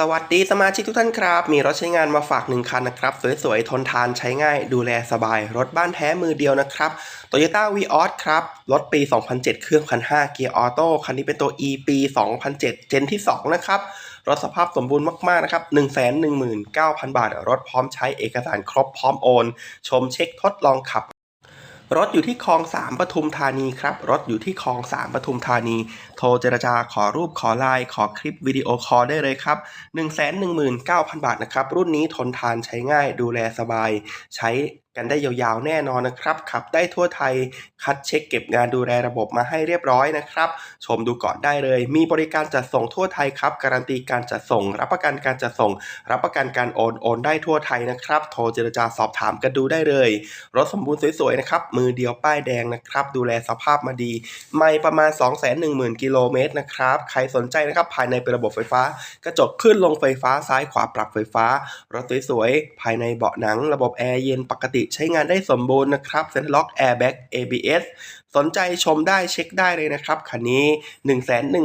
สวัสดีสมาชิกทุกท่านครับ มีรถใช้งานมาฝากหนึ่งคันนะครับ สวยๆ ทนทานใช้ง่าย ดูแลสบาย รถบ้านแท้มือเดียวนะครับ Toyota v ีออสครับ รถปี 2007 เครื่องพันห้าเกียร์ออโต้คันนี้เป็นตัว E ปี 2007 เจนที่ 2 นะครับ รถสภาพสมบูรณ์มาก ๆ นะครับ 119,000 บาท รถพร้อมใช้เอกสารครบพร้อมโอน ชมเช็คทดลองขับ รถอยู่ที่คลองสามปทุมธานีครับ รถอยู่ที่คลองสามปทุมธานี โทรเจรจาขอรูปขอไลน์ขอคลิปวิดีโอคอลได้เลยครับ 119,000 บาทนะครับ รุ่นนี้ทนทานใช้ง่ายดูแลสบาย ใช้ กันได้ยาวๆแน่นอนนะครับขับได้ทั่วไทยคัดเช็คเก็บงานดูแลระบบมาให้เรียบร้อยนะครับ ชมดูก่อนได้เลย มีบริการจัดส่งทั่วไทยครับ การันตีการจัดส่ง รับประกันการจัดส่ง รับประกันการโอนโอนได้ทั่วไทยนะครับ โทรเจรจาสอบถามกันดูได้เลย รถสมบูรณ์สวยๆนะครับมือเดียวป้ายแดงนะครับ ดูแลสภาพมาดี ไม่ประมาณ 210,000กิโลเมตรนะครับใครสนใจนะครับภายในเป็นระบบไฟฟ้า กระจกขึ้นลงไฟฟ้าซ้ายขวาปรับไฟฟ้ารถสวยๆภายในเบาะหนัง ระบบแอร์เย็นปกติใช้งานได้สมบูรณ์นะครับเซ็นล็อกแอร์แบ็ก ABS สนใจชมได้เช็คได้เลยนะครับคันนี้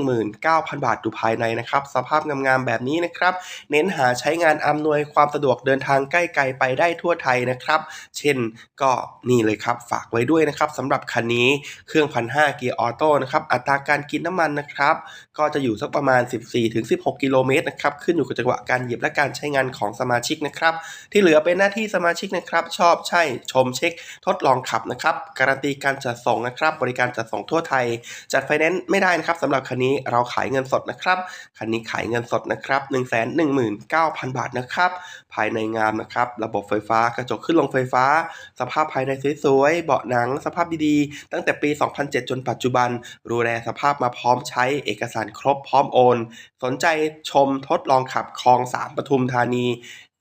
119,000 บาทดูภายในนะครับ สภาพงามๆแบบนี้นะครับ เน้นหาใช้งานอำนวยความสะดวกเดินทางใกล้ไกลไปได้ทั่วไทยนะครับ เช่นก็นี่เลยครับ ฝากไว้ด้วยนะครับสำหรับคันนี้เครื่องพันห้าเกียร์ออโต้นะครับอัตราการกินน้ำมันนะครับ ก็จะอยู่สักประมาณ 14-16 กิโลเมตรนะครับขึ้นอยู่กับจังหวะการเหยียบและการใช้งานของสมาชิกนะครับ ที่เหลือเป็นหน้าที่สมาชิกนะครับ ชอบใช่ชมเช็ค ทดลองขับนะครับ การันตีการจัดส่งนะครับบริการจัดส่งทั่วไทย จัดไฟแนนซ์ไม่ได้นะครับสำหรับคันนี้เราขายเงินสดนะครับ คันนี้ขายเงินสดนะครับ119,000 บาทนะครับ ภายในงามนะครับ ระบบไฟฟ้ากระจกขึ้นลงไฟฟ้า สภาพภายในสวยๆ เบาะหนัง สภาพดีๆ ตั้งแต่ปี 2007 จนปัจจุบันดูแลสภาพมาพร้อมใช้เอกสารครบพร้อมโอน สนใจชมทดลองขับคลองสามปทุมธานี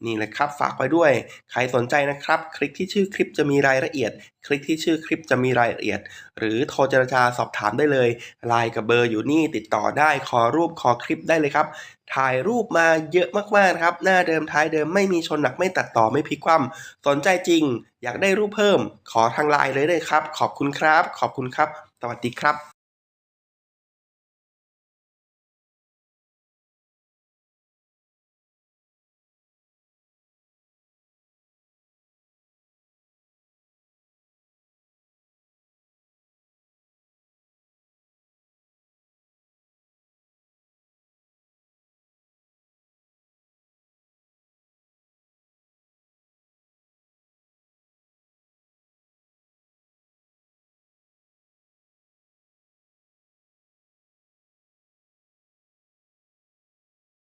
นี่แหละครับฝากไว้ด้วย ใครสนใจนะครับ คลิกที่ชื่อคลิปจะมีรายละเอียด คลิกที่ชื่อคลิปจะมีรายละเอียด หรือโทรเจรจาสอบถามได้เลยไลน์กับเบอร์อยู่นี่ติดต่อได้ขอรูปขอคลิปได้เลยครับ ถ่ายรูปมาเยอะมากๆครับ หน้าเดิมท้ายเดิมไม่มีชนหนักไม่ตัดต่อไม่พลิกคว่ำสนใจจริง อยากได้รูปเพิ่ม ขอทางไลน์เลยเลยครับ ขอบคุณครับ ขอบคุณครับ สวัสดีครับ